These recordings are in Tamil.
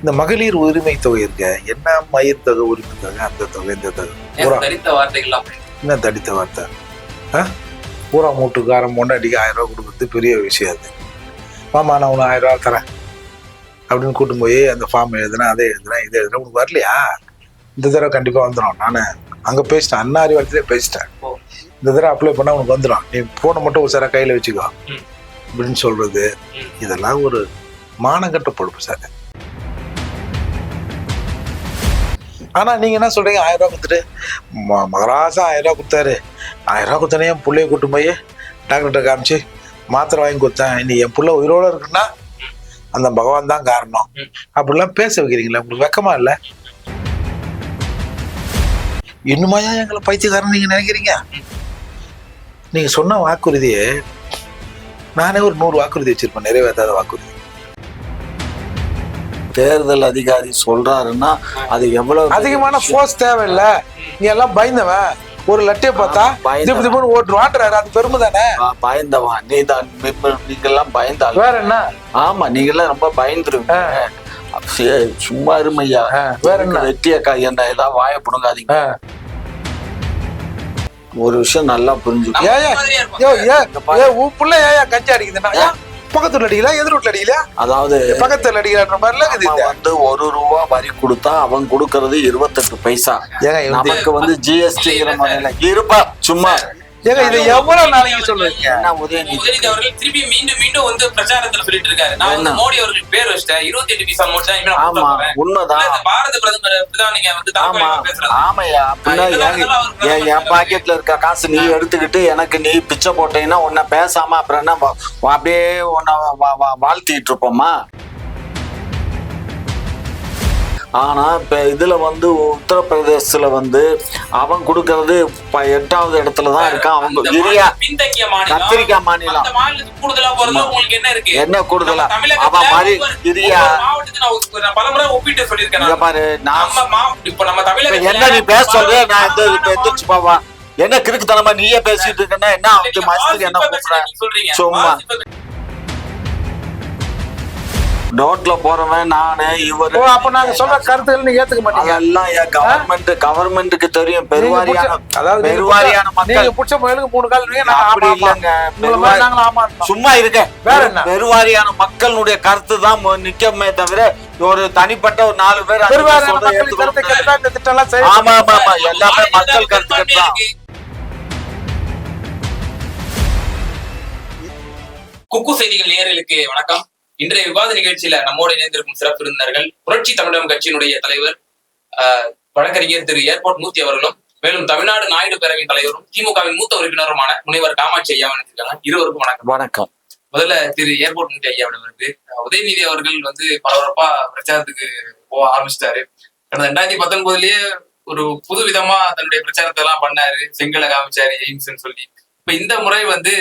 இந்த மகளிர் உரிமை தொகை இருக்க என்ன மயிர் தொகை உரிமை தொகை அந்த தொகை இந்த தொகை? தரித்த வார்த்தைகள்லாம் என்ன தடித்த வார்த்தை? ஆ? பூரா மூட்டுக்காரன் பொண்டாட்டிக்கு ஆயிரம் ரூபா கொடுக்குறது பெரிய விஷயம் அது. மாமா நான் உனக்கு ஆயிரம் ரூபா தரேன். அப்படின்னு கூட்டும் போய் அந்த ஃபார்ம் எழுதுனேன் அதை எழுதுனேன் இதை எழுதுனேன் உனக்கு வரலையா? இந்த தடவை கண்டிப்பாக வந்துடும் நான் அங்கே பேசிட்டேன். அன்னாரி வாரத்திலே பேசிட்டேன். இந்த தடவை அப்ளை பண்ணால் உனக்கு வந்துடும் நீ ஃபோனை மட்டும் ஒரு சார கையில் வச்சுக்கோ. அப்படின்னு சொல்றது. ம். இதெல்லாம் ஒரு மானங்கட்ட பொறுப்பு சார் ஆனா நீங்க என்ன சொல்றீங்க? ஆயிரம் ரூபா கொடுத்துட்டு ம- மகராசா ஆயிரம் ரூபா கொடுத்தாரு. ஆயிரம் ரூபா கொடுத்தனே என் பிள்ளைய கூட்டு போய் டாக்டர்கிட்ட காமிச்சு மாத்திரை வாங்கி கொடுத்தேன். இன்னைக்கு என் பிள்ளை உயிரோட இருக்குன்னா அந்த பகவான் தான் காரணம். அப்படிலாம் பேச வைக்கிறீங்களா? உங்களுக்கு வெக்கமா இல்லை? இன்னுமாயா எங்களை பைத்தியக்காரன் நீங்க நினைக்கிறீங்க? நீங்க சொன்ன வாக்குறுதியே நானே ஒரு நூறு வாக்குறுதி வச்சிருப்பேன். நிறைவேற்றாத வாக்குறுதி. தேர்தல் அதிகாரி சொல்றாருன்னா அது எவ்வளவு அதிகமான ஃபோர்ஸ் தேவையில்ல. நீ எல்லாம் பயந்தவன். ஒரு லட்டியை பார்த்தா. திப்பு திப்புன்னு ஓட்டுருவான்றாரு அது பெருமை தானே? பயந்தவன். நீ தான் நீங்க எல்லாம் பயந்தாள் வேற என்ன? ஆமா நீங்க எல்லாம் ரொம்ப பயந்துருவீங்க. சும்மா இருமையா. வேற என்ன? வெட்டியக்கா என்ன? ஏதாவது வாய புடுங்காதீங்க. ஒரு விஷயம் நல்லா புரிஞ்சுக்கோ. ஏன் இங்க பாரு. ஏன் உன் புள்ள ஏன் கஞ்சி அடிக்குதுன்னா ஏன் பக்கத்துல அடிக்கல எதிர் வீட்டுல அடிக்கல அதாவது பக்கத்துல அடிக்கலான்ற மாதிரிலாம் நம்ம வந்து ஒரு ரூபா வரி கொடுத்தா அவன் கொடுக்கறது இருபத்தெட்டு பைசா. இது நமக்கு வந்து ஜிஎஸ்டிங்கிற முறையில இருப்பா சும்மா. ஏங்க இது எவ்வளவு நாளைக்கு சொல்லுவீங்க என்ன உதயநிதி? உதயநிதி அவர்கள் திருப்பி மீண்டும் மீண்டும் வந்து பிரச்சாரத்துல சொல்லிட்டு இருக்காரு நான் வந்து? மோடி அவர்கள் பேர் வச்சிட்டேன். இருபத்தி எட்டு பைசா நோட் தான் ஆமா உண்மைதான். இந்த பாரத பிரதமர் இப்படிதான் நீங்க வந்து ஆமா ஆமையா. அப்படின்னா என் பாக்கெட்ல இருக்க காசு நீ எடுத்துக்கிட்டு எனக்கு நீ பிச்சை போட்டீங்கன்னா உன்னை பேசாம அப்புறம் என்ன அப்படியே உன்னை வா- வா- வாழ்த்திட்டு இருப்போமா? ஆனா இப்ப இதுல வந்து உத்தரப்பிரதேசத்துல வந்து அவன் கொடுக்கறது ப- எட்டாவது இடத்துல தான் இருக்கான் அவங்க மாநிலம் கத்திரிக்காய் மாநிலம். என்ன கூடுதலா? அவன் மாதிரி நான். பாரு நான் இப்ப இப்ப என்ன நீ பேச சொல்ற நான் எந்த இப்ப எந்திரிச்சு போவா என்ன கிறுக்குத்தனமா நீயே பேசிட்டு இருக்கன்னா என்ன அஞ்சு மாசத்துக்கு என்ன சொல்றீங்க. சும்மா. ரோட்ல போறவன் நானு இவரு. ஓ அப்ப நாங்க சொல்ற கருத்துக்கள் நீங்க ஏத்துக்க மாட்டீங்க. என் கவர்மெண்ட் கவர்மெண்ட்டுக்கு தெரியும். பெருவாரியான அதாவது பெருவாரியான புடிச்ச- மக்கள். நீங்க புடிச்ச முயலுக்கு மூணு கால் நீங்க நாங்க அப்படி. இல்லைங்க. நாங்களும் ஆமா. சும்மா இருக்க வேற என்ன? பெருவாரியான மக்களுடைய கருத்து தான் நிக்கமே தவிர ஒரு தனிப்பட்ட ஒரு நாலு பேர் எல்லாம் ஆமா ஆமா ஆமா எல்லாமே மக்கள் கருத்து தான். குக்கு செய்திகள் நேயர்களுக்கு வணக்கம். இன்றைய விவாத நிகழ்ச்சியில நம்மோடு இணைந்திருக்கும் சிறப்பு விருந்தினர்கள் புரட்சி தமிழகம் கட்சியினுடைய தலைவர் ஆஹ், வழக்கறிஞர் திரு. ஏர்போர்ட் மூர்த்தி அவர்களும் மேலும் தமிழ்நாடு நாயுடு பேரவையின் தலைவரும் திமுகவின் மூத்த உறுப்பினருமான முனைவர் காமாட்சி ஐயா இருக்காங்க இருவருக்கும் வணக்கம். வணக்கம். முதல்ல திரு. ஏர்போர்ட் மூர்த்தி ஐயாவிடம் இருந்து அஹ், உதயநிதி அவர்கள் வந்து பரபரப்பா பிரச்சாரத்துக்கு போக ஆரம்பிச்சிட்டாரு. கடந்த ரெண்டாயிரத்தி பத்தொன்பதுலயே ஒரு புது விதமா தன்னுடைய பிரச்சாரத்தை எல்லாம் பண்ணாரு. செங்கலை காமிச்சாரு எய்ம்ஸ்ன்னு சொல்லி. இப்ப இந்த முறை வந்து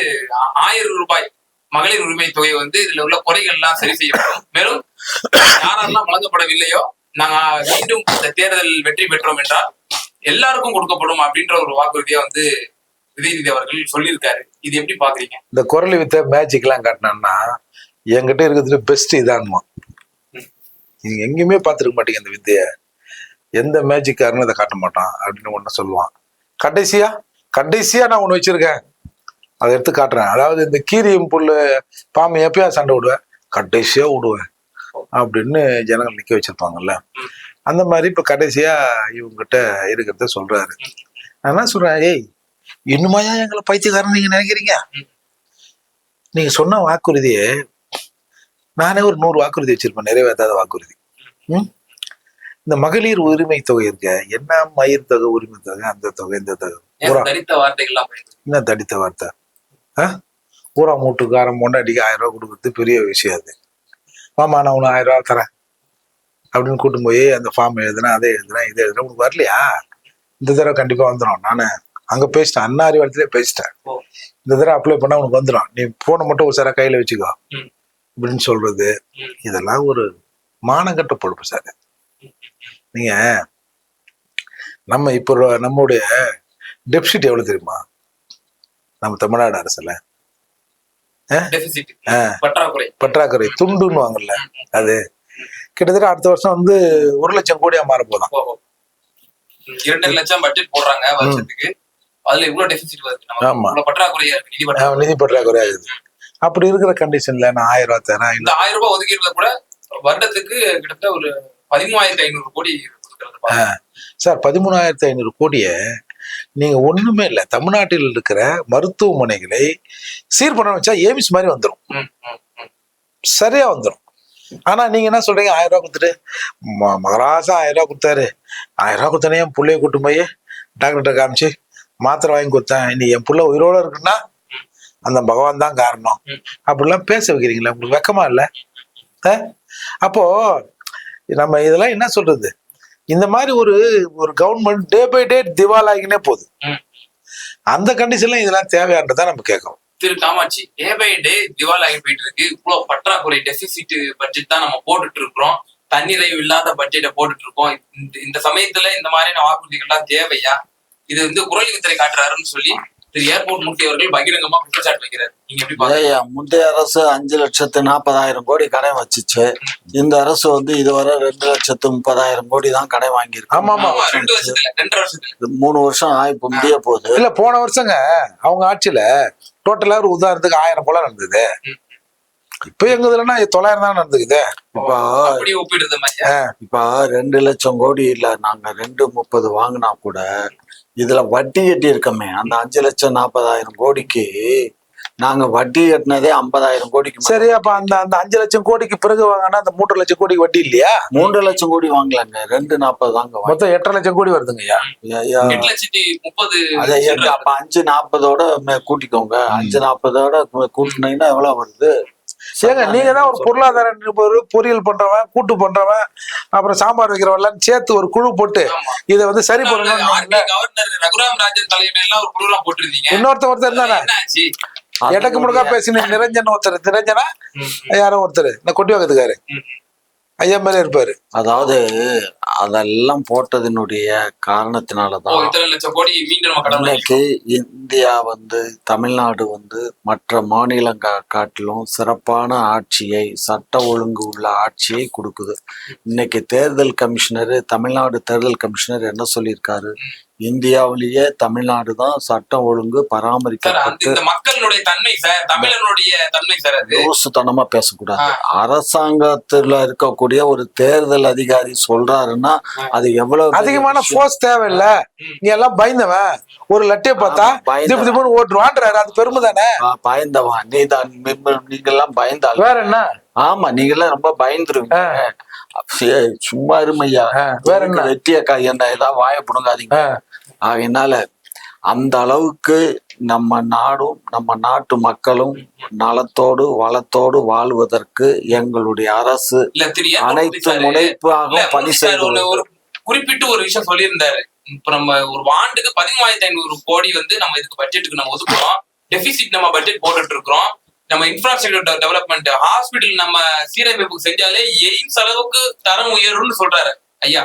ஆயிரம் ரூபாய் மகளிர் உரிமை தொகை வந்து இதுல உள்ள குறைகள் எல்லாம் சரி செய்யப்படும். மேலும் யாரெல்லாம் வழங்கப்படவில்லையோ நாங்க மீண்டும் இந்த தேர்தல் வெற்றி பெற்றோம் என்றால் எல்லாருக்கும் கொடுக்கப்படும் அப்படின்ற ஒரு வாக்குறுதியை வந்து உதயநிதி அவர்கள் சொல்லியிருக்காரு. இது எப்படி பாக்குறீங்க? இந்த குரல் வித்த மேஜிக் எல்லாம் காட்டினான்னா என்கிட்ட இருக்கிறதுல பெஸ்ட் இதான்மா. நீங்க எங்கேயுமே பார்த்துருக்க மாட்டீங்க இந்த வித்தைய. எந்த மேஜிக்காரனும் இதை காட்ட மாட்டான் அப்படின்னு ஒன்று சொல்லுவான். கடைசியா? கடைசியா நான் ஒன்று வச்சிருக்கேன். அதை எடுத்து காட்டுறேன். அதாவது இந்த கீரியும் புல்லு பாம்பு எப்பயா சண்டை விடுவேன். கடைசியா விடுவேன். அப்படின்னு ஜனங்கள் நிக்க வச்சிருப்பாங்கல்ல. அந்த மாதிரி இப்ப கடைசியா இவங்ககிட்ட இருக்கிறத சொல்றாரு. நான் என்ன சொல்றேன்? ஏய் இன்னுமாயா எங்களை பைத்தியக்காரன் நீங்க நினைக்கிறீங்க? நீங்க சொன்ன வாக்குறுதியே நானே ஒரு நூறு வாக்குறுதி வச்சிருப்பேன். நிறைவேற்றாத வாக்குறுதி. ம்? இந்த மகளிர் உரிமை தொகை இருக்க என்ன மயிர் தொகை உரிமை தொகை அந்த தொகை இந்த தொகை? என்ன தடித்த வார்த்தை? பூரா மூட்டுக்காரன் பொண்டாட்டிக்கு ஆயிரம் ரூபாய் கொடுக்குறது பெரிய விஷயம் அது. மாமா நான் உனக்கு ஆயிரம் ரூபாய் தரேன். அப்படின்னு கூட்டும் போய் அந்த ஃபார்ம் எழுதுனேன் அதை எழுதுனேன் இதை எழுதுனேன் உனக்கு வரலையா? இந்த தடவை கண்டிப்பா வந்துடும் நான் அங்க பேசிட்டேன். அன்னாரி வாரத்திலே பேசிட்டேன். இந்த தடவை அப்ளை பண்ணா உனக்கு வந்துடும் நீ போனை மட்டும் ஒரு சார கையில வச்சுக்கோ. அப்படின்னு சொல்றது. இதெல்லாம் ஒரு மானங்கட்ட பொறுப்பு சார். நீங்க நம்ம இப்போ நம்முடைய டெபிசிட் எவ்வளவு தெரியுமா? நம்ம தமிழ்நாடு அரசுல. பற்றாக்குறை. பற்றாக்குறை துண்டுன்னு வாங்கல அது. கிட்டத்தட்ட அடுத்த வருஷம் வந்து ஒரு லட்சம் கோடியா மாற போதான் இரண்டரை லட்சம் பட்ஜெட் போடுறாங்க வருஷத்துக்கு. அதுல இவ்வளவு டெபிசிட் வருது. பற்றாக்குறையா இருக்கு நிதி பற்றாக்குறை. நிதி பற்றாக்குறை ஆகுது அப்படி இருக்கிற கண்டிஷன்ல நான் ஆயிரம் ரூபாய் தரேன் இந்த ஆயிரம் ரூபாய் ஒதுக்கீடுல கூட வருடத்துக்கு கிட்டத்தட்ட ஒரு பதிமூவாயிரத்தி ஐநூறு கோடி. சார் பதிமூணாயிரத்தி ஐநூறு கோடியை நீங்க ஒண்ணுமே இல்லை. தமிழ்நாட்டில் இருக்கிற மருத்துவமனைகளை சீர் பண்ண வச்சா ஏமிஸ் மாதிரி வந்துடும். சரியா வந்துடும் ஆனா நீங்க என்ன சொல்றீங்க? ஆயிரம் ரூபாய் கொடுத்துட்டு மகராசா ஆயிரம் ரூபாய் கொடுத்தாரு. ஆயிரம் ரூபாய் கொடுத்தனே என் பிள்ளைய கூட்டு போய் டாக்டர்கிட்ட காமிச்சு மாத்திரை வாங்கி கொடுத்தேன். இன்னைக்கு என் புள்ள உயிரோட இருக்குன்னா அந்த பகவான் தான் காரணம். அப்படிலாம் பேச வைக்கிறீங்களா? உங்களுக்கு வெக்கமா இல்ல? அப்போ நம்ம இதெல்லாம் என்ன சொல்றது? இந்த மாதிரி ஒரு ஒரு கவர்மெண்ட் டே பை டே திவால் ஆகினே போகுது. அந்த கண்டிஷன்ல இதெல்லாம் தேவையானதான் நம்ம கேட்கறோம். திரு காமாட்சி டே பை டே திவால் ஆகி போயிட்டு இருக்கு. இவ்வளவு பற்றாக்குறை டெபிசிட் பட்ஜெட் தான் நம்ம போட்டுட்டு இருக்கிறோம். தன்னிறைவு இல்லாத பட்ஜெட்டை போட்டுட்டு இருக்கோம். இந்த இந்த சமயத்துல இந்த மாதிரியான வாக்குறுதிகள்லாம் தேவையா? இது வந்து குரல் வித்தரை காட்டுறாருன்னு சொல்லி திரு ஏர்போர்ட் மூர்த்தி அவர்கள் பகிரங்கமா குற்றச்சாட்டு வைக்கிறாரு. நீங்க எப்படி பாக்குறீங்க ஐயா, முந்தைய அரசு அஞ்சு லட்சத்து நாற்பதாயிரம் கோடி கடன் வச்சுச்சு. இந்த அரசு வந்து இதுவரை ரெண்டு லட்சத்து முப்பதாயிரம் கோடி தான் கடன் வாங்கியிருக்கு. ஆமா, ஆமா. ஆமா, ரெண்டு வருஷத்துல ரெண்டரை வருஷத்துல. மூணு வருஷம் இப்ப முடிய போகுது இல்ல போன வருஷங்க அவங்க ஆட்சியில டோட்டலா ஒரு உதாரணத்துக்கு ஆயிரம் போல நடந்தது. இப்ப எங்க இதுலன்னா தொள்ளாயிரம் தான் நடந்துக்குது. இப்போ இப்ப ரெண்டு லட்சம் கோடி இல்ல நாங்க ரெண்டு முப்பது வாங்கினா கூட இதுல வட்டி கட்டி இருக்கமே அந்த அஞ்சு லட்சம் நாற்பதாயிரம் கோடிக்கு நாங்க வட்டி கட்டினதே ஐம்பதாயிரம் கோடிக்கு. சரி அப்ப அந்த அந்த அஞ்சு லட்சம் கோடிக்கு பிறகு வாங்கினா அந்த மூன்று லட்சம் கோடிக்கு வட்டி இல்லையா? மூன்று லட்சம் கோடி வாங்கலாங்க. ரெண்டு நாற்பது தாங்க வாங்கி- மொத்தம் எட்டரை லட்சம் கோடி வருதுங்கய்யா அப்ப அஞ்சு நாற்பதோட மே- கூட்டிக்கோங்க. அஞ்சு நாற்பதோட கூட்டினீங்கன்னா எவ்வளவு வருது? ஏங்க நீங்க தான் ஒரு பொருளாதார நிபுணர் பொறியியல் பண்றவன் கூட்டு பண்றவன் அப்புறம் சாம்பார் வைக்கிறவன் சேர்த்து ஒரு குழு போட்டு. இதை வந்து சரி பண்ணணும் ரகுராம் ராஜன் தலைமையில ஒரு குழுலாம் போட்டிருந்தீங்க. இன்னொருத்த ஒருத்தர் ஆச்சு எடக்கு முடுக்கா பேசின நிரஞ்சன் ஒருத்தர் நிரஞ்சனா யாரோ ஒருத்தர். இந்த கொட்டி ம். ஐயா மேல இருப்பாரு. அதாவது அதெல்லாம் போட்டதினுடைய காரணத்தினாலதான் இன்னைக்கு இந்தியா வந்து தமிழ்நாடு வந்து மற்ற மாநிலங்க காட்டிலும் சிறப்பான ஆட்சியை சட்ட ஒழுங்கு உள்ள ஆட்சியை கொடுக்குது. இன்னைக்கு தேர்தல் கமிஷனர் தமிழ்நாடு தேர்தல் கமிஷனர் என்ன சொல்லியிருக்காரு? இந்தியாவிலேயே தமிழ்நாடு தான் சட்டம் ஒழுங்கு பராமரிக்கப்பட்டு இந்த மக்களுடைய தன்மை சார் தமிழனுடைய தன்மை சார் அது. லூசுத்தனமா பேசக்கூடாது. அரசாங்கத்துல இருக்கக்கூடிய ஒரு தேர்தல் அதிகாரி சொல்றாருன்னா அது எவ்வளவு அதிகமான. ஃபோர்ஸ் தேவையில்ல. நீ எல்லாம் பயந்தவன். ஒரு லட்டையை பார்த்தா பயந்தவன். திப்புன்னு ஓட்டுருவான்றாரு அது பெருமை தானே பா- பயந்தவா நீ தான் நீங்க எல்லாம் பயந்தாள் வேற என்ன? ஆமா நீங்க எல்லாம் ரொம்ப பயந்துருவீங்க. சும்மா இருமையா. வேற என்ன? வெட்டிய காய் என்ன ஏதாவது வாய புடுங்காதீங்க. ஆ. ஆகையினால அந்த அளவுக்கு நம்ம நாடும் நம்ம நாட்டு மக்களும் நலத்தோடு வளத்தோடு வாழ்வதற்கு எங்களுடைய அரசு அனைத்து இல்ல, பணி செய்து ஒரு குறிப்பிட்டு ஒரு விஷயம் சொல்லியிருந்தாரு. இப்ப நம்ம ஒரு ஆண்டுக்கு பதிமூவாயிரத்தி ஐநூறு கோடி வந்து நம்ம இதுக்கு பட்ஜெட்டுக்கு நம்ம ஒதுக்குறோம். டெபிசிட் நம்ம பட்ஜெட் போட்டுட்டு இருக்கிறோம். நம்ம இன்ஃப்ராஸ்ட்ரக்சர் டெவலப்மெண்ட் ஹாஸ்பிட்டல் நம்ம சீரமைப்பு செஞ்சாலே எய்ம்ஸ் அளவுக்கு தரம் உயரும்னு சொல்றாரு. ஐயா.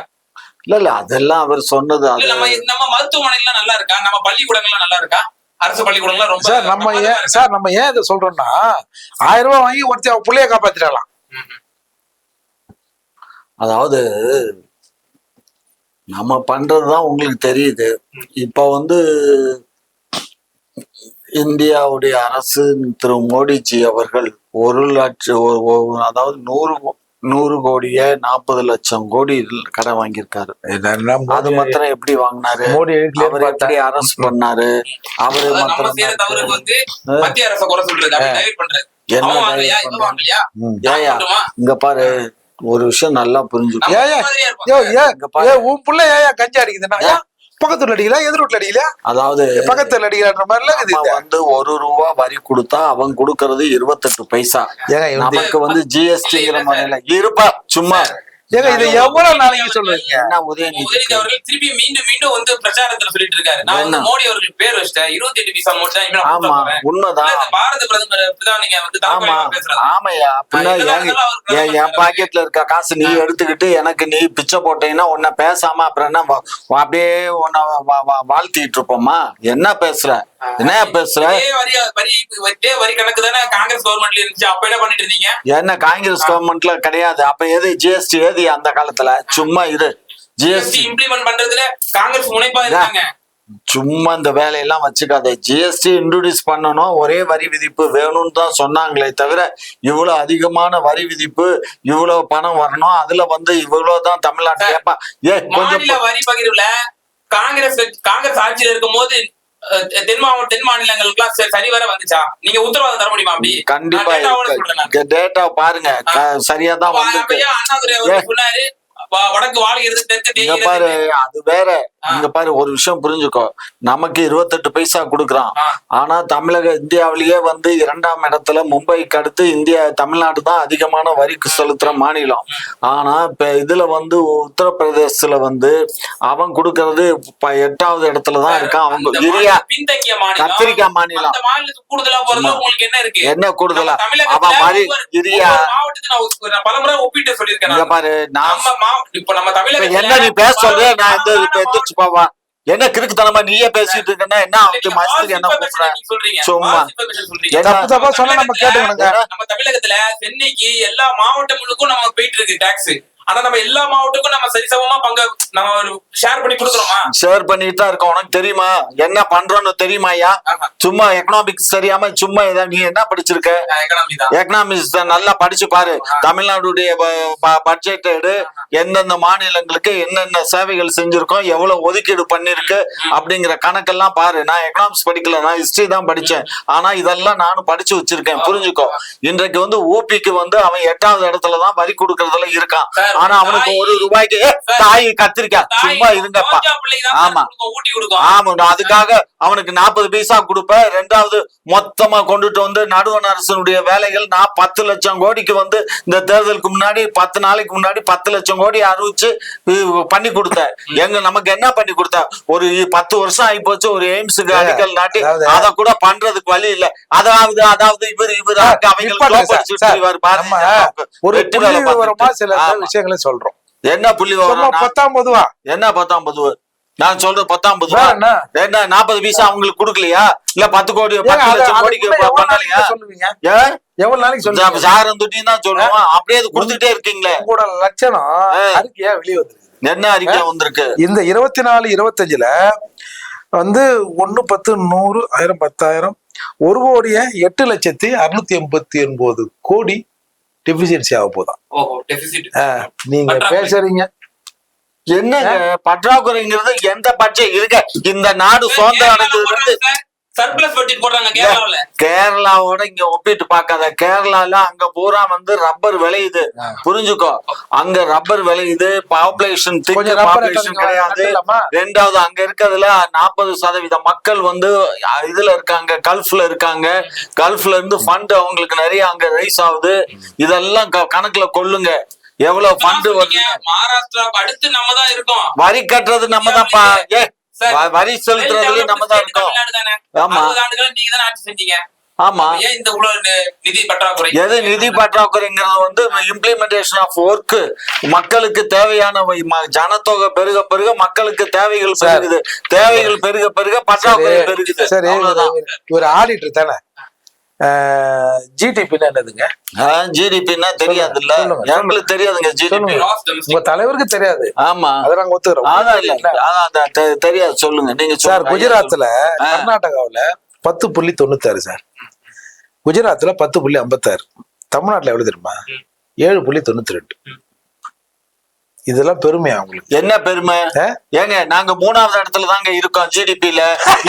இல்ல இல்ல அதெல்லாம் அவர் சொன்னது நம்ம நம்ம மருத்துவமனைலாம் நல்லா இருக்கா? நம்ம பள்ளிக்கூடங்கள்லாம் நல்லா இருக்கா? அரசு பள்ளிக்கூடங்கள்லாம் ரொம்ப சார் நம்ம ஏன்? சார் நம்ம ஏன் இதை சொல்றோம்னா ஆயிரம் ரூபாய் வாங்கி ஒருத்தி அவ பிள்ளைய காப்பாத்திடலாம். அதாவது நம்ம பண்றதுதான் உங்களுக்கு தெரியுது. இப்ப வந்து இந்தியாவுடைய அரசு திரு மோடிஜி அவர்கள் ஒரு லட்சம் அதாவது நூறு கோ- நூறு கோடியே நாற்பது லட்சம் கோடி கடன் வாங்கியிருக்காரு. அது மாத்திரம் எப்படி வாங்கினாரு? மோடி அவர் எப்படி அரசு பண்ணாரு? அவரு மாத்திரம் என்ன? இங்க பாரு ஒரு விஷயம் நல்லா புரிஞ்சுக்கோ. ஏன், ஏன்? உன் பிள்ளை ஏன் கஞ்சி அடிக்குதுன்னா? ஏன் பக்கத்து வீட்டுல அடிக்கல எதிர் வீட்டுல அடிக்கல அதாவது பக்கத்து வீட்டுல அடிக்கலான்ற மாதிரிலாம் இருக்குது வந்து ஒரு ரூபா வரி கொடுத்தா அவன் கொடுக்கறது இருபத்தெட்டு பைசா. இது- நமக்கு வந்து ஜிஎஸ்டிங்கிற முறையில இருப்பா சும்மா. ஏங்க இதை எவ்வளவு நாளைக்கு சொல்லுவீங்க என்ன உதயநிதி அவர்கள் திருப்பி மீண்டும் மீண்டும் வந்து பிரச்சாரத்துல சொல்லிட்டு இருக்காரு நான் வந்து? மோடி அவர்கள் பேர் வச்சிட்டேன். இருபத்தி எட்டு தான் இனிமே நான் ஆமா உண்மைதான். இந்த பாரத பிரதமர் இப்படிதான் நீங்க வந்து ஆமா ஆமையா அப்படின்னா என் பாக்கெட்ல இருக்க காசு நீ எடுத்துக்கிட்டு எனக்கு நீ பிச்சை போட்டீங்கன்னா உன்னை பேசாம அப்புறம் என்ன அப்படியே உன்னை வா- வா- வாழ்த்திட்டு இருப்போமா? என்ன பேசுற? என்ன பேசுற? இதே வரி வரி இதே வரி கணக்கு தானே காங்கிரஸ் கவர்மெண்ட்ல இருந்துச்சு. அப்ப என்ன பண்ணிட்டு இருந்தீங்க? என்ன காங்கிரஸ் கவர்மெண்ட்ல கிடையாது. அப்ப எது ஜிஎஸ்டி ஏது அந்த காலத்துல? சும்மா இரு. ஜிஎஸ்டி இம்ப்ளிமெண்ட் பண்றதுல காங்கிரஸ் முனைப்பா இருக்காங்க சும்மா இந்த வேலையெல்லாம் வச்சுக்காத. ஜிஎஸ்டி இன்ட்ரோடியூஸ் பண்ணணும். ஒரே வரி விதிப்பு வேணும்னு தான் சொன்னாங்களே தவிர இவ்வளவு அதிகமான வரி விதிப்பு இவ்வளவு பணம் வரணும். அதுல வந்து இவ்வளவு தான் தமிழ்நாட்டு கேப்பா. ஏ கொஞ்சம் வரி பகிர்வுல காங்கிரஸ் காங்கிரஸ் ஆட்சியில இருக்கும்போது அஹ், தென் மாவட்ட தென் மாநிலங்களுக்குலாம் சரி- சரிவர வந்துச்சா? நீங்க உத்தரவாதம் தர முடியுமா அப்படி? கண்டிப்பா. டேட்டா பாருங்க. சரியா தான் அண்ணாதுரை சொன்னாரு வடக்கு வாழ்கிறது தெற்கு இங்க பாரு அது வேற. இங்க பாரு ஒரு விஷயம் புரிஞ்சுக்கோ. நமக்கு இருபத்தெட்டு பைசா கொடுக்குறான். ஆனா தமிழக இந்தியாவிலேயே வந்து இரண்டாம் இடத்துல மும்பைக்கு அடுத்து இந்தியா தமிழ்நாடு தான் அதிகமான வரிக்கு செலுத்துற மாநிலம். ஆனா இப்ப இதுல வந்து உத்தரப்பிரதேசத்துல வந்து அவன் கொடுக்கறது எட்டாவது இடத்துல தான் இருக்கான். அவங்க இரியா கத்திரிக்காய் மாநிலம். என்ன கூடுதலா? அவன் மாதிரி இரியா பலமுறை ஒப்பிட்டு சொல்லியிருக்கேன். பாரு நான் இப்ப நம்ம தமிழகத்துல என்ன நீ பேச சொல்ற? நான் இப்ப எந்திரிச்சு போவா என்ன கிறுக்குத்தனமா நீயே பேசிட்டு இருக்கேன்னா என்ன நீங்க மனசுக்கு என்ன false கூப்பிடுற? information நீங்க சொல்றீங்க. சும்மா. தப்பு தப்பா சொன்னா நம்ம கேட்டுக்கணுங்க. நம்ம தமிழகத்துல சென்னைக்கு எல்லா மாவட்டங்களுக்கும் நம்ம போயிட்டு இருக்கு டாக்ஸ் ஆனா நம்ம எல்லா மாவட்டத்துக்கும் நம்ம சரிசமமா பங்க நம்ம ஷேர் பண்ணி கொடுக்குறோமா ஷேர் பண்ணிட்டு தான் இருக்கோம். உனக்கு தெரியுமா? என்ன பண்றோம்னு தெரியுமாயா ஆமா. சும்மா எக்கனாமிக்ஸ் தெரியாம சும்மா ஏதாவது நீ என்ன படிச்சிருக்க? எக்கனாமிக்ஸ் நல்லா படிச்சு பாரு. தமிழ்நாடுடைய பட்ஜெட் எடு. எந்தெந்த மாநிலங்களுக்கு என்னென்ன சேவைகள் செஞ்சிருக்கோம் எவ்வளவு ஒதுக்கீடு பண்ணிருக்கு அப்படிங்கிற கணக்கெல்லாம் பாரு. நான் எக்கனாமிக்ஸ் படிக்கல. நான் ஹிஸ்டரி தான் படிச்சேன். ஆனா இதெல்லாம் நானும் படிச்சு வச்சிருக்கேன். புரிஞ்சுக்கோ. இன்றைக்கு வந்து ஊபிக்கு வந்து அவன் எட்டாவது இடத்துல தான் வரி கொடுக்கறதுல இருக்கான். ஆனா அவனுக்கு ஒரு ரூபாய்க்கு தாய் கத்திரிக்காய் தாய் சும்மா இருங்கப்பா. ஆமா. ஆமா அதுக்காக அவனுக்கு நாற்பது பைசா கொடுப்ப. ரெண்டாவது மொத்தமா கொண்டுட்டு வந்து நடுவண் அரசனுடைய வேலைகள் நான் பத்து லட்சம் கோடிக்கு வந்து இந்த தேர்தலுக்கு முன்னாடி பத்து நாளைக்கு முன்னாடி பத்து லட்சம் கோடி அறிவிச்சு பண்ணி கொடுத்தேன் எங்க நமக்கு என்ன பண்ணி கொடுத்த? ஒரு பத்து வருஷம் ஆகி போச்சு ஒரு எய்ம்ஸுக்கு அடிக்கல் நாட்டி அத கூட பண்றதுக்கு வழி இல்ல. அதாவது அதாவது இவர் இவர் அவங்க ஒரு. சில ஆமா. விஷயங்களை சொல்றோம். என்ன புள்ளி பத்தாம் பொதுவா என்ன பத்தாம் பொதுவு நான் சொல்றது பத்தாம் பொதுவா என்ன? நாற்பது பைசா அவங்களுக்கு கொடுக்கலையா? இல்ல பத்து கோடி பத்து லட்சம் கோடிக்கு கூட எவ்வளவு பண்ணலையா நாளைக்கு எவ்வளவு சொல்லுவீங்க? சாரம் துட்டியும் தான் சொல்லுவோம். அப்படியே அது கொடுத்துட்டே இருக்கீங்களே. உங்களோட லட்சணம். அறிக்கையா வெளியே வந்துருக்கு? என்ன அறிக்கை வந்திருக்கு? இந்த இருபத்தி நாலு இருபத்தஞ்சுல வந்து ஒண்ணு பத்து நூறு ஆயிரம் பத்தாயிரம் ஒரு கோடிய எட்டு லட்சத்தி அறுநூத்தி எண்பத்தி ஒன்பது கோடி டெபிசியன்சி ஆக போதான் நீங்க பற்றாக்குறை. பேசுறீங்க. என்னங்க பற்றாக்குறைங்கிறது எந்த பட்ஜெட் இருக்க இந்த நாடு சுதந்திரம் அடைஞ்சதுல இருந்து சர்ப்ளஸ் பட்ஜெட் போடுறாங்க கேரளாவுல. கேரளாவோட இங்க ஒப்பிட்டு பார்க்காத கேரளால அங்க பூரா வந்து ரப்பர் விளையுது. புரிஞ்சுக்கோ? அங்க ரப்பர் விளையுது பாப்புலேஷன் பாப்புலேஷன் கிடையாது? ரெண்டாவது அங்க இருக்கிறதுல நாற்பது சதவீத மக்கள் வந்து இதுல இருக்காங்க கல்ஃப்ல இருக்காங்க. கல்ஃப்ல இருந்து ஃபண்ட் அவங்களுக்கு நிறைய அங்க ரைஸ் ஆகுது. இதெல்லாம் க- கணக்குல கொள்ளுங்க. எவ்வளவு ஃபண்ட் வருது அடுத்து நம்ம தான் இருக்கோம். வரி கட்டுறது நம்ம வ- வரி செலுத்துறதுலயும் நம்ம தான் இருக்கோம். ஆமா. நீங்க தானே ஆட்சி செஞ்சீங்க. ஆமா. ஏன் இந்த நிதி பற்றாக்குறை? எது நிதி பற்றாக்குறைங்கிறது வந்து இம்ப்ளிமெண்டேஷன் ஆஃப் ஒர்க் மக்களுக்கு தேவையான ஜனத்தொகை பெருக பெருக மக்களுக்கு தேவைகள் சார். பெருகுது. தேவைகள் பெருக பெருக பற்றாக்குறை பெருகுது. ஒரு ஆடிட்டர் தானே? ஜிடிபின்னு என்னதுங்க? ஜிடிபின்னா தெரியாது இல்ல எங்களுக்கு தெரியாதுங்க ஜிடிபி உங்க தலைவருக்கு தெரியாது. ஆமா. அதை நாங்க ஒத்துக்கிறோம். தெரியாது. சொல்லுங்க நீங்க சார். குஜராத்ல. கர்நாடகாவுல பத்து புள்ளி தொண்ணூத்தாறு சார். குஜராத்ல பத்து புள்ளி ஐம்பத்தாறு. தமிழ்நாட்டுல எவ்வளவு தெரியுமா? ஏழு புள்ளி தொண்ணூத்தி ரெண்டு. இதெல்லாம் பெருமையா உங்களுக்கு? என்ன பெருமை? ஏங்க நாங்க மூணாவது இடத்துல தாங்க இருக்கோம் ஜிடிபில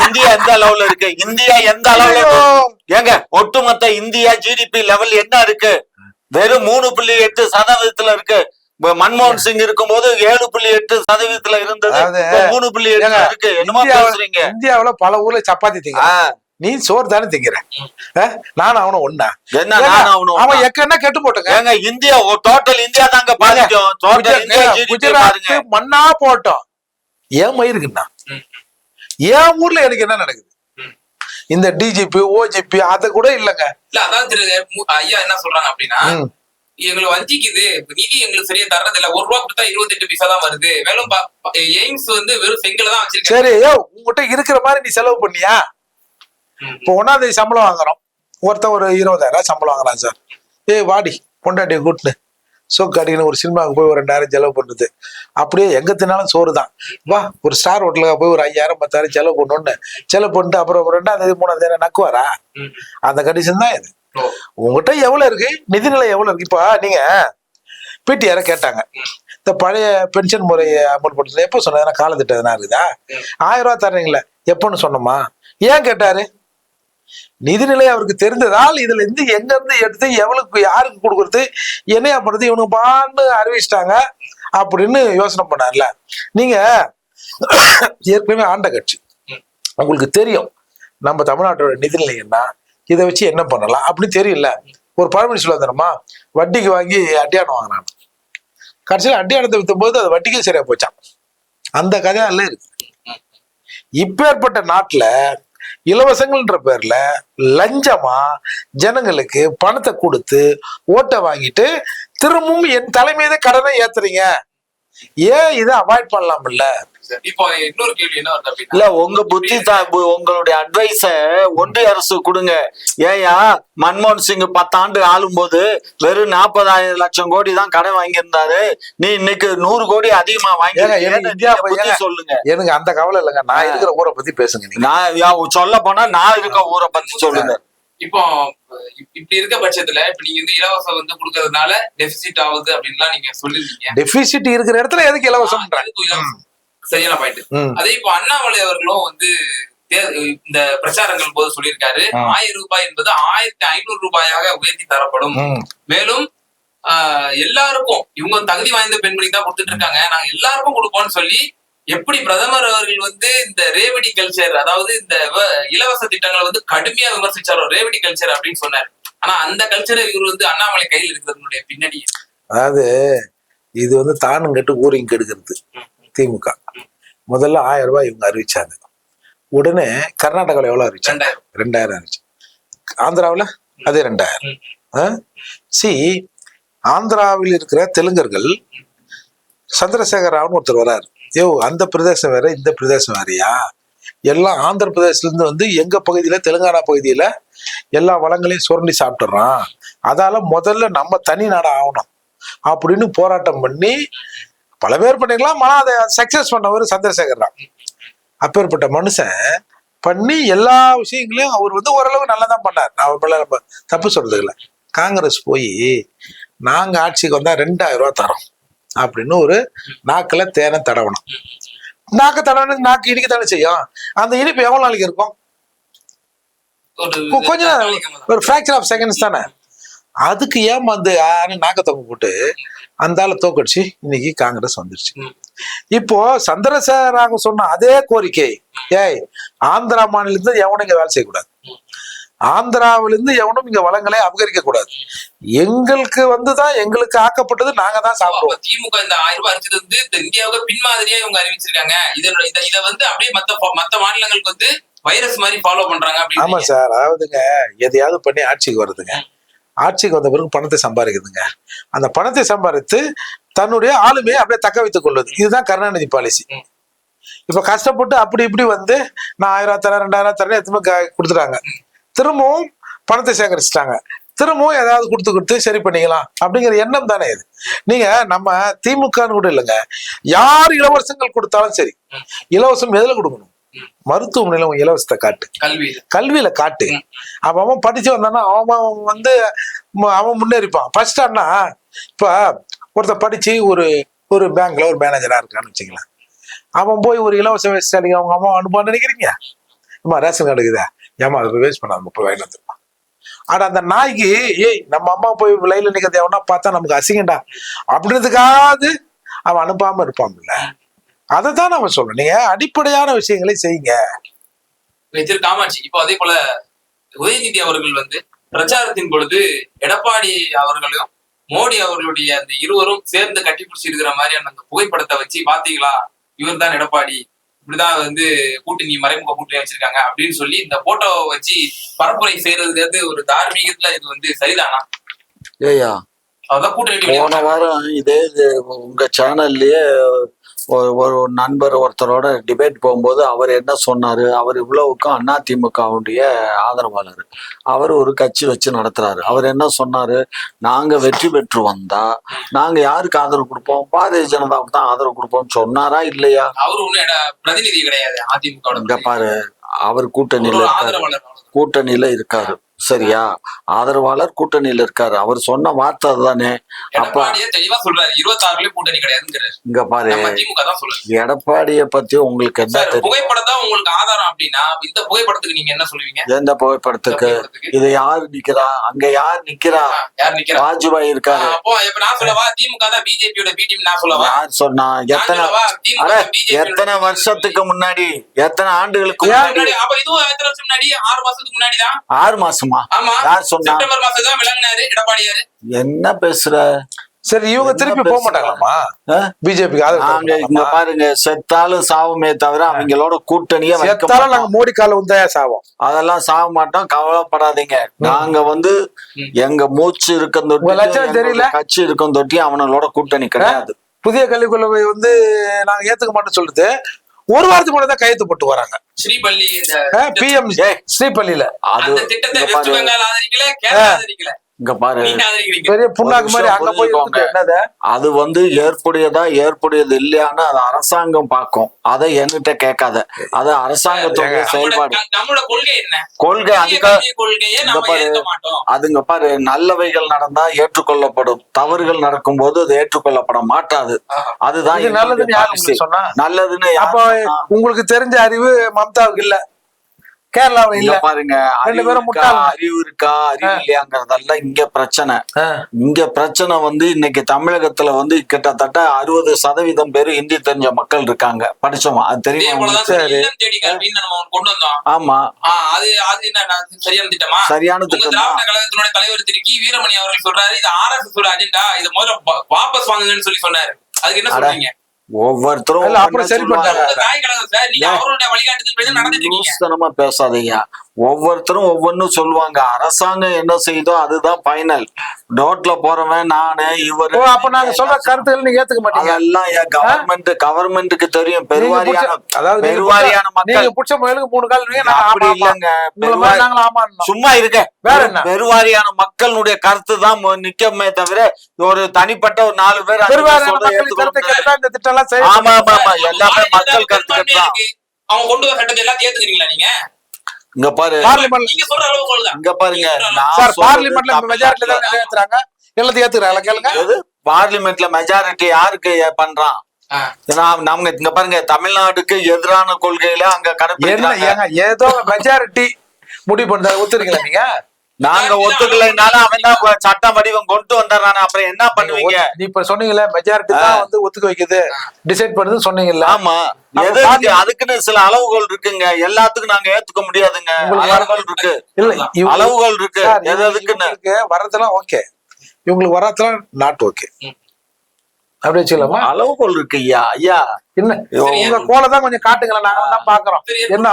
இந்தியா எந்த அளவுல இருக்கு? இந்தியா எந்த அளவுல? ஏங்க ஒட்டுமொத்த இந்தியா ஜிடிபி லெவல் என்ன இருக்கு? வெறும் மூணு புள்ளி எட்டு சதவீதத்துல இருக்கு. மன்மோகன் சிங் இருக்கும்போது ஏழு புள்ளி எட்டு சதவீதத்துல இருந்தது. மூணு புள்ளி ஏங்க, இருக்கு. என்னமோ இந்தியாவுல- பேசுறீங்க? இந்தியாவுல பல ஊர்ல சப்பாத்தி நீ சோறு தானே திங்கிற? நானும் அவனும் அவனும் அவன்? எக்கன்னா கெட்டு போட்டுங்க? இந்தியா டோட்டல் இந்தியா தாங்க பாதிக்கும். மண்ணா போட்டோம். ஏன் மயிருக்குண்ணா. என் ஊர்ல எனக்கு என்ன நடக்குது. இந்த டிஜிபி ஓஜிபி அது கூட இல்லைங்க. இல்ல அதான் மு- ஐயா என்ன சொல்றாங்க அப்படின்னா. எங்களை வஞ்சிக்குது. நிதி எங்களுக்கு சரியா தர்றது இல்ல ஒரு ரூபா கொடுத்தா இருபத்தி எட்டு பைசா தான் வருது. மேலும் எய்ம்ஸ் வந்து வெறும் செங்கல தான் வச்சிருக்கேன் சரி உங்ககிட்ட இருக்கிற மாதிரி நீ செலவு பண்ணியா. இப்போ ஒன்னாம் தேதி சம்பளம் வாங்குறோம். ஒருத்தன் ஒரு இருபதாயிரம் சம்பளம் வாங்குறான் சார். ஏய் வாடி பொண்டாட்டி கூட்டுன்னு சோக்கு அடிக்கணும் ஒரு சினிமாவுக்கு போய் ஒரு ரெண்டாயிரம் செலவு பண்ணுது அப்படியே எங்க தின்னாலும் சோறு தான் வா ஒரு ஸ்டார் ஹோட்டலுக்கு போய் ஒரு ஐயாயிரம் பத்தாயிரம் செலவு பண்ணணும்னு. செலவு பண்ணிட்டு அப்புறம் ரெண்டாம் தேதி மூணாம் தேதி நக்குவாரா. அந்த கண்டிஷன் தான் இது. உங்ககிட்ட எவ்வளவு இருக்கு? நிதிநிலை எவ்வளவு இருக்கு? இப்போ நீங்க பிடிஆர கேட்டாங்க. இந்த பழைய பென்ஷன் முறையை அமல்படுத்துறது எப்போ சொன்னது? எதனா இருக்குதா. ஆயிரம் ரூபாய் தர்றீங்களே எப்போன்னு சொன்னோமா? ஏன் கேட்டாரு? நிதிநிலை அவருக்கு தெரிந்ததால் இதுல இருந்து எங்க இருந்து எடுத்து எவ்வளவுக்கு யாருக்கு கொடுக்கறது என்னையா பண்றது இவனுக்கு பான்னு அறிவிச்சிட்டாங்க அப்படின்னு யோசனை பண்ணார்ல. நீங்க ஏற்கனவே ஆண்ட கட்சி. உங்களுக்கு தெரியும். நம்ம தமிழ்நாட்டோட நிதிநிலை என்ன இதை வச்சு என்ன பண்ணலாம் அப்படின்னு தெரியல. ஒரு பழமொழி சொல்ல தரமா வட்டிக்கு வாங்கி அட்டியானம் வாங்கினான் கடைசியில் அட்டியானத்தை வித்தும் போது அது வட்டிக்கே சரியா போச்சான் அந்த கதையால இருக்கு. இப்பேற்பட்ட நாட்டுல இலவசங்கள்ன்ற பேர்ல லஞ்சமா ஜனங்களுக்கு பணத்தை கொடுத்து ஓட்டை வாங்கிட்டு திரும்பவும் என் தலைமையில கடனை ஏத்துறீங்க. ஏன் இதை அவாய்ட் பண்ணலாம்ல? இப்போ இன்னொரு கேள்வி என்ன வருது அப்படின்னா இல்ல உங்க புத்தி உங்களுடைய அட்வைஸ ஒன்றிய அரசு கொடுங்க. ஏயா மன்மோகன் சிங் பத்தாண்டு ஆளும்போது வெறும் நாற்பதாயிரம் லட்சம் கோடி தான் கடன் வாங்கியிருந்தாரு. நீ இன்னைக்கு நூறு கோடி அதிகமா வாங்கி சொல்லுங்க. எனக்கு அந்த கவலை இல்லைங்க. நான் இருக்கிற ஊரை பத்தி பேசுங்க நான் சொல்ல போனா நான் இருக்க ஊரை பத்தி சொல்லுங்க. இப்போ இப்- இப்படி இருக்க பட்சத்துல இப்ப நீங்க வந்து இலவசம் வந்து கொடுக்கறதுனால டெபிசிட் ஆகுது அப்படின்லாம் நீங்க சொல்லிருக்கீங்க டெபிசிட் இருக்கிற இடத்துல எதுக்கு இலவசம். சரியான பாயிண்ட். அதே இப்போ அண்ணாமலை அவர்களும் வந்து இந்த பிரச்சாரங்கள் போது சொல்லியிருக்காரு. ஆயிரம் ரூபாய் என்பது ஆயிரத்தி ஐநூறு ரூபாயாக உயர்த்தி தரப்படும். மேலும் எல்லாருக்கும் இவங்க தகுதி வாய்ந்த பெண்மணி தான் கொடுத்துட்டு இருக்காங்க நாங்க எல்லாருக்கும் கொடுப்போம்னு சொல்லி எப்படி பிரதமர் அவர்கள் வந்து இந்த ரேவடி கல்ச்சர் அதாவது இந்த இலவச திட்டங்களை வந்து கடுமையா விமர்சிச்சாரோ ரேவடி கல்ச்சர் அப்படின்னு சொன்னாரு. ஆனா அந்த கல்ச்சரை இவர் வந்து அண்ணாமலை கையில் இருக்கிறதுனுடைய பின்னணி அதாவது இது வந்து தானும் கெட்டு ஊரையும் கெடுக்கிறது திமுக. முதல்ல ஆயிரம் ரூபாய் இவங்க அறிவிச்சாங்க. உடனே கர்நாடகாவில் எவ்வளவு அறிவிச்சாங்க? ரெண்டாயிரம். அறிவிச்சு. ஆந்திராவில்? அதே ரெண்டாயிரம். சி ஆந்திராவில் இருக்கிற தெலுங்கர்கள் சந்திரசேகர் ராவ்னு ஒருத்தர் வராரு. யோ அந்த பிரதேசம் வேற இந்த பிரதேசம் வேறையா? எல்லாம் ஆந்திர பிரதேசத்துல இருந்து வந்து எங்கள் பகுதியில் தெலுங்கானா பகுதியில எல்லா வளங்களையும் சுரண்டி சாப்பிட்டுறான். அதால முதல்ல நம்ம தனி நாடு ஆகணும் அப்படின்னு போராட்டம் பண்ணி பல பேர் பண்ணிக்கலாம் ஆனால் அதை சக்ஸஸ் பண்ணவர் சந்திரசேகர் ராவ் அப்பேற்பட்ட மனுஷன் பண்ணி எல்லா விஷயங்களையும் அவர் வந்து ஓரளவு நல்லா தான் பண்ணார். நான் அவர் நம்ம தப்பு சொல்றது இல்லை. காங்கிரஸ் போய் நாங்கள் ஆட்சிக்கு வந்தால் ரெண்டாயிரம் ரூபா தரோம். அப்படின்னு ஒரு நாக்குல தேனை தடவணும். நாக்கு தடவணும் நாக்கு இனிக்க தானே செய்யும்? அந்த இனிப்பு எவ்வளவு நாளைக்கு இருக்கும்? ஒரு கொ- கொஞ்ச நேரம் தற்காலிகமா தான். ஒரு ஃபிராக்சர் ஆஃப் செகண்ட்ஸ் தானே? அதுக்கு ஏமாந்து ஆன்னு நாக்க தொங்க போட்டு அந்த ஆளை தோக்கடிச்சு இன்னைக்கு காங்கிரஸ் வந்துருச்சு. இப்போ சந்திரசேகராக சொன்ன அதே கோரிக்கை. ஏய் ஆந்திரா மாநிலத்துல எவனும் இங்க வேலை செய்யக்கூடாது. ஆந்திராவிலிருந்து எவனும் இங்க வளங்களை அபகரிக்க கூடாது. எங்களுக்கு வந்துதான் எங்களுக்கு ஆக்கப்பட்டது நாங்க தான் சாப்பிடுவோம். திமுக இந்த ஆயிரம் ரூபாய் அரிச்சது வந்து இந்த இந்தியாவுக்கு பின்மாதிரியா இவங்க அறிவிச்சிருக்காங்க. இதனோட இத இத வந்து அப்படியே மத்த மத்த மாநிலங்களுக்கு வந்து வைரஸ் மாதிரி ஃபாலோ பண்றாங்க ஆமா சார் அதாவதுங்க எதையாவது பண்ணி ஆட்சிக்கு வருதுங்க. ஆட்சிக்கு வந்த பிறகு பணத்தை சம்பாதிக்குதுங்க. அந்த பணத்தை சம்பாதித்து தன்னுடைய ஆளுமையை அப்படியே தக்க வைத்துக் கொள்வது. இதுதான் கருணாநிதி பாலிசி. இப்ப கஷ்டப்பட்டு அப்படி இப்படி வந்து நான் ஆயிரம் தரேன் ரெண்டாயிரம் தரேன் எத்தனை கொடுத்துட்டாங்க. திரும்பவும் பணத்தை சேகரிச்சிட்டாங்க. திரும்பவும் ஏதாவது கொடுத்து கொடுத்து சரி பண்ணிக்கலாம் அப்படிங்கிற எண்ணம் தானே இது. நீங்க நம்ம திமுகன்னு கூட இல்லைங்க. யார் இலவசங்கள் கொடுத்தாலும் சரி இலவசம் எதுல கொடுக்கணும்? மருத்துவமனையில உன் இலவசத்தை காட்டு. கல்வி கல்வியில காட்டு. ம். அவன் அவன் படிச்சு வந்தானா அவன் வந்து அவன் முன்னேறிப்பான். ஃபர்ஸ்ட் அண்ணா இப்ப ஒருத்தன் படிச்சு ஒரு ஒரு பேங்க்ல ஒரு மேனேஜரா இருக்கான்னு வச்சுக்கலாம் அவன் போய் ஒரு இலவச வேஸ்ட் அவங்க அம்மா அனுப்புவான்னு நினைக்கிறீங்க அம்மா ரேஷன் கார்டு இருக்குதா? ஏமா அதை வேஸ்ட் பண்ணாத முப்பது வாங்கிட்டு வந்துருப்பான் ஆனா அந்த நாய்க்கு ஏய் நம்ம அம்மா போய் லைன்ல நிக்கிறது எவனா பார்த்தா நமக்கு அசிங்கண்டா அப்படின்றதுக்காவது அவன் அனுப்பாம இருப்பான்ல. அதை தான் நம்ம சொல்லணும். நீங்க அடிப்படையான விஷயங்களை செய்யுங்க. திரு காமாட்சி. இப்போ அதே போல உதயநிதி அவர்கள் வந்து பிரச்சாரத்தின் பொழுது எடப்பாடி அவர்களும் மோடி அவர்களுடைய அந்த இருவரும் சேர்ந்து கட்டி இருக்கிற மாதிரியான அந்த புகைப்படத்தை வச்சு பாத்தீங்களா? இவர் தான் எடப்பாடி. இப்படிதான் வந்து கூட்டணி மறைமுக கூட்டணி வச்சிருக்காங்க அப்படின்னு சொல்லி இந்த போட்டோவை வச்சு பரப்புரை செய்யறதுக்கு வந்து ஒரு தார்மீகத்துல இது வந்து சரிதானா? ஏயா போன வாரம் இது உங்க சேனல்லயே ஒரு ஒரு நண்பர் ஒருத்தரோட டிபேட் போகும்போது அவர் என்ன சொன்னாரு? அவர் இவ்வளவுக்கும் அதிமுகவுடைய ஆதரவாளர். அவர் ஒரு கட்சி வச்சு நடத்துறாரு. அவர் என்ன சொன்னாரு? நாங்க வெற்றி பெற்று வந்தா நாங்க யாருக்கு ஆதரவு கொடுப்போம்? பாரதிய ஜனதாவுக்கு தான் ஆதரவு கொடுப்போம் சொன்னாரா இல்லையா? அவரு பிரதிநிதி கிடையாது அதிமுக பாரு அவர் கூட்டணியில. கூட்டணியில இருக்காரு. சரியா? ஆதரவாளர் கூட்டணியில இருக்காரு. அவர் சொன்ன வார்த்தை தானே அப்ப. தெளிவா சொல்றாரு. இருபத்தாறுலயும் கூட்டணி கிடையாதுங்கிறாரு. இங்க பாரு. திமுக தான் எடப்பாடிய பத்தி உங்களுக்கு என்ன தெரியும்? புகைப்படம் தான் உங்களுக்கு ஆதாரம் அப்படின்னா இந்த புகைப்படத்துக்கு நீங்க என்ன சொல்லுவீங்க? எந்த இந்த புகைப்படத்துக்கு? இது யாரு நிக்கிறா? அங்க யார் நிக்கிறா? யார் நிக்கிறா? வாஜ்பாய் இருக்காரு. அப்போ இப்ப நான் சொல்லவா? திமுக தான் பிஜேபியோட பி நான் சொல்லவா? யார் சொன்னா? எத்தனை எத்தனை. வருஷத்துக்கு முன்னாடி? எத்தனை ஆண்டுகளுக்கு முன்னாடி? அப்ப இதுவும் எத்தனை வருஷம் முன்னாடி ஆறு மாசத்துக்கு முன்னாடி தான். ஆறு மாசமா ஆமா. யார் சொன்னா? மாசம் என்ன பேசுற? சரி இவங்க திருப்பி போக? மாட்டாங்களாமா ஆ? பிஜேபிக்கு நாங்க இங்க பாருங்க செத்தாலும் சாவுமே தவிர அவங்களோட கூட்டணியே வைக்க செத்தாலும் மாட்டோம். நாங்க மோடி கால வந்தா சாவோம்? அதெல்லாம் சாக மாட்டோம் கவலைப்படாதீங்க. நாங்க வந்து. எங்க மூச்சு இருக்கும் தொட்டி தெரியல? கட்சி இருக்கும் தொட்டி அவனோட கூட்டணி கிடையாது. புதிய கல்விக் கொள்கை வந்து நாங்க ஏத்துக்க மாட்டோம்னு சொல்லிட்டு ஒரு வாரத்துக்கு கூட தான் கையெழுத்து போட்டு வராங்க. ஸ்ரீபள்ளி இந்த பிஎம் ஸ்ரீபள்ளியில. அது அந்த திட்டத்தை இங்க பாரு, பெரிய புண்ணாக்கு மாதிரி அங்க போய் என்னது? அது வந்து ஏற்புடையதா ஏற்புடையது இல்லையான்னு அது அரசாங்கம் பார்க்கும். அதை என்கிட்ட கேட்காத. அது அரசாங்கத்துடைய செயல்பாடு. கொள்கை என்ன? கொள்கை புதிய அதுக்கு கல்வி கொள்கையை இங்க நம்ம பாரு. அதுங்க பாரு நல்லவைகள் நடந்தா ஏற்றுக்கொள்ளப்படும். தவறுகள் நடக்கும்போது அது ஏற்றுக்கொள்ளப்பட மாட்டாது. அதுதான் நல்லதுன்னு நல்லதுன்னு அப்ப? உங்களுக்கு தெரிஞ்ச அறிவு மம்தாவுக்கு இல்ல. கேரளாவுல இல்ல. பாருங்க அறிவு பேரும். அறிவு இருக்கா அறிவு இல்லையாங்கிறதெல்லாம் இங்க பிரச்சனை. இங்க பிரச்சனை வந்து இன்னைக்கு தமிழகத்துல வந்து கிட்டத்தட்ட அறுபது சதவீதம் பேர் ஹிந்தி தெரிஞ்ச மக்கள் இருக்காங்க. படிச்சோமா அது தெரியுமா ஆமா. ஆ, அது அது என்ன நான் சரியான திட்டமா? சரியான திட்டம் கழகத்தினுடைய தலைவர் திரு கி. வீரமணி அவர்கள் சொல்றாரு இது ஆர்எஸ் அஜெண்டா இதை முதல்ல வாபஸ் வாங்குங்கன்னு சொல்லி சொன்னாரு. அதுக்கு என்ன சொல்றீங்க? ஒவ்வொருத்தரும் அப்புறம் சரி லூசுத்தனமா பேசாதீங்க. ஒவ்வொருத்தரும் ஒவ்வொன்னும் சொல்லுவாங்க. அரசாங்கம் என்ன செய்யுதோ அதுதான் ஃபைனல் ரோட்ல போறவன் நானு ஓ இவரு அப்ப நாங்க சொல்ற கருத்துக்கள் நீங்க ஏத்துக்க மாட்டீங்க. என் கவர்மெண்ட் கவர்மெண்ட்டுக்கு தெரியும். பெருவாரியான அதாவது பெருவாரியான மக்கள். புடிச்ச முயலுக்கு மூணு கால் அப்படி. இல்லைங்க. சும்மா இருக்க வேற என்ன? பெருவாரியான மக்களுடைய கருத்து தான் நிக்கமே தவிர ஒரு தனிப்பட்ட ஒரு நாலு பேர் இந்த திட்டம் எல்லாம் ஆமா ஆமா ஆமா எல்லாமே மக்கள் கருத்து. அவங்க கொண்டு வர சட்டத்தை எல்லாத்தையும் ஏத்துக்கிறீங்களா நீங்க? இங்க பாரு. பார்லிமெண்ட் நீங்க சொல்ற அளவுக்கு தான். இங்க பாருங்க நான் சார் பார்லிமெண்ட்ல மெஜாரிட்டில தான் ஏத்துறாங்க. எல்லாத்தையும் ஏத்துக்கிறாங்க கேளுங்க. பார்லிமெண்ட்ல மெஜாரிட்டி யாருக்கு பண்றான்? நம்ம இங்க பாருங்க தமிழ்நாட்டுக்கு எதிரான கொள்கையில அங்க ஏங்க ஏதோ மெஜாரிட்டி முடிவு பண்றாங்க ஒத்துறீங்களா நீங்க? நாங்க ஒத்துக்கலைனாலும் அவன் தான் சட்ட வடிவம் கொண்டு வந்துடுறானே அப்புறம் என்ன பண்ணுவீங்க? நீ இப்ப சொன்னீங்கல்ல மெஜாரிட்டி தான் வந்து ஒத்துக்க வைக்குது. டிசைட் பண்ணுது சொன்னீங்கல்ல. ஆமா. அதுக்குன்னு சில அளவுகள் இருக்குங்க. எல்லாத்துக்கும் நாங்க ஏத்துக்க முடியாதுங்க. அளவுகள் இருக்கு. இல்ல அளவுகள் இருக்கு. எது எதுக்குன்னு வரதெல்லாம் ஓகே இவங்களுக்கு வராதெல்லாம் நாட் ஓகே. அப்படி வச்சுக்கலாமா? அளவுகள் இருக்கு ஐயா ஐயா. என்ன? உங்க கோலை தான் கொஞ்சம் காட்டுங்களேன் நாங்க தான் பாக்குறோம் என்ன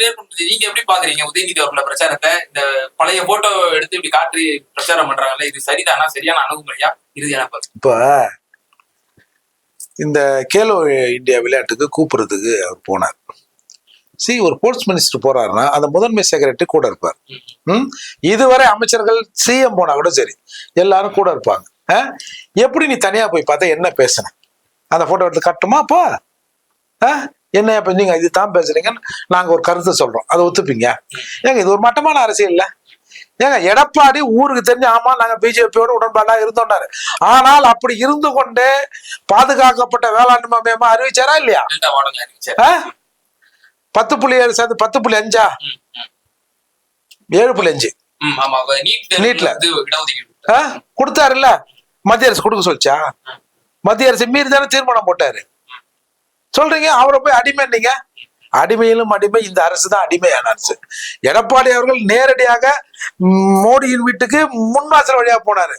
ஏற்படுத்துது. நீங்க எப்படி பாக்குறீங்க? உதயநிதி அவர்கள பிரச்சாரத்தை? இந்த பழைய போட்டோ எடுத்து இப்படி காட்டி பிரச்சாரம் பண்றாங்கல்ல இது சரிதானா? சரியான அணுகுமுறையா இறுதியான. இப்ப இந்த கேலோ இந்தியா விளையாட்டுக்கு கூப்பிடுறதுக்கு அவர் போனார். சி ஒரு ஸ்போர்ட்ஸ் மினிஸ்டர் போறாருன்னா அந்த முதன்மை செக்ரட்டரி கூட இருப்பார். ம்? இதுவரை அமைச்சர்கள் சிஎம் போனா கூட சரி. எல்லாரும் கூட இருப்பாங்க? எப்படி நீ தனியா போய் பார்த்தா என்ன பேசுன? அந்த போட்டோ எடுத்து காட்டுமா அப்பா? என்ன இப்ப நீங்க இது தான் பேசுறீங்கன்னு நாங்க ஒரு கருத்து சொல்றோம். அதை ஒத்துப்பீங்க. ஏங்க இது ஒரு மட்டமான அரசியல் இல்ல. ஏங்க எடப்பாடி ஊருக்கு தெரிஞ்சு ஆமா நாங்க பிஜேபியோட உடன்பாடா இருந்தோம்னாரு. ஆனால் அப்படி இருந்து கொண்டு பாதுகாக்கப்பட்ட வேளாண்மை மையமா அறிவிச்சாரா இல்லையா? பத்து புள்ளி ஏழு சேர்ந்து பத்து புள்ளி அஞ்சா. ஏழு புள்ளி அஞ்சு. நீட்ல. கொடுத்தாருல்ல? மத்திய அரசு கொடுக்க சொல்லிச்சா? மத்திய அரசு மீறி தானே தீர்மானம் போட்டாரு. சொல்றீங்க அவரை போய் அடிமைன்னீங்க அடிமையிலும் அடிமை இந்த அரசு தான் அடிமையான அரசு. எடப்பாடி அவர்கள் நேரடியாக மோடியின் வீட்டுக்கு முன்வாசல் வழியா போனாரு.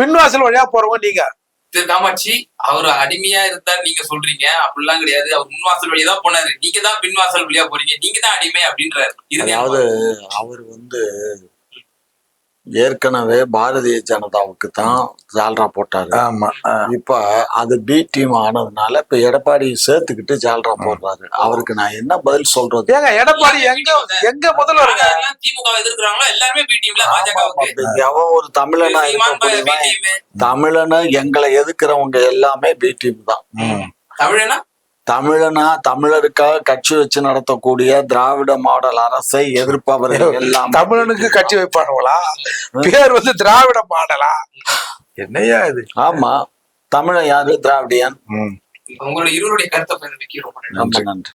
பின்வாசல் வழியா போறவங்க நீங்க. திரு காமாட்சி அவர் அடிமையா இருந்தார் நீங்க சொல்றீங்க. அப்படிலாம் கிடையாது. அவர் முன்வாசல் வழியா தான் போனாரு. நீங்க தான் பின்வாசல் வழியா போறீங்க. நீங்க தான் அடிமை அப்படின்றாரு. அதாவது. அவர் வந்து ஏற்கனவே பாரதிய ஜனதாவுக்கு தான் ஜால்ரா போட்டாரு. ஆமா. இப்ப அது பி டீம் ஆனதுனால இப்ப எடப்பாடி சேர்த்துக்கிட்டு ஜால்ரா போடுறாரு. அவருக்கு நான் என்ன பதில் சொல்றது? ஏங்க எடப்பாடி எங்க எங்க யாரெல்லாம் திமுக எதிர்க்கிறாங்களோ எல்லாருமே பி டீம்ல எவன் ஒரு தமிழனா இருக்கக்கூடியவன் டீம் தமிழனை எங்களை எதுக்குறவங்க எல்லாமே பி டீம் தான். ம். தமிழனா? தமிழனா தமிழருக்காக கட்சி வச்சு நடத்தக்கூடிய திராவிட மாடல் அரசை எதிர்ப்பவர்கள் எல்லாம். தமிழனுக்கு கட்சி வைப்பானுங்களா? பேர் வந்து திராவிட மாடலா? என்னையா இது? ஆமா. தமிழன் யாரு? திராவிடியன். உங்களுடைய இருவருடைய கருத்தை ரொம்ப நன்றி.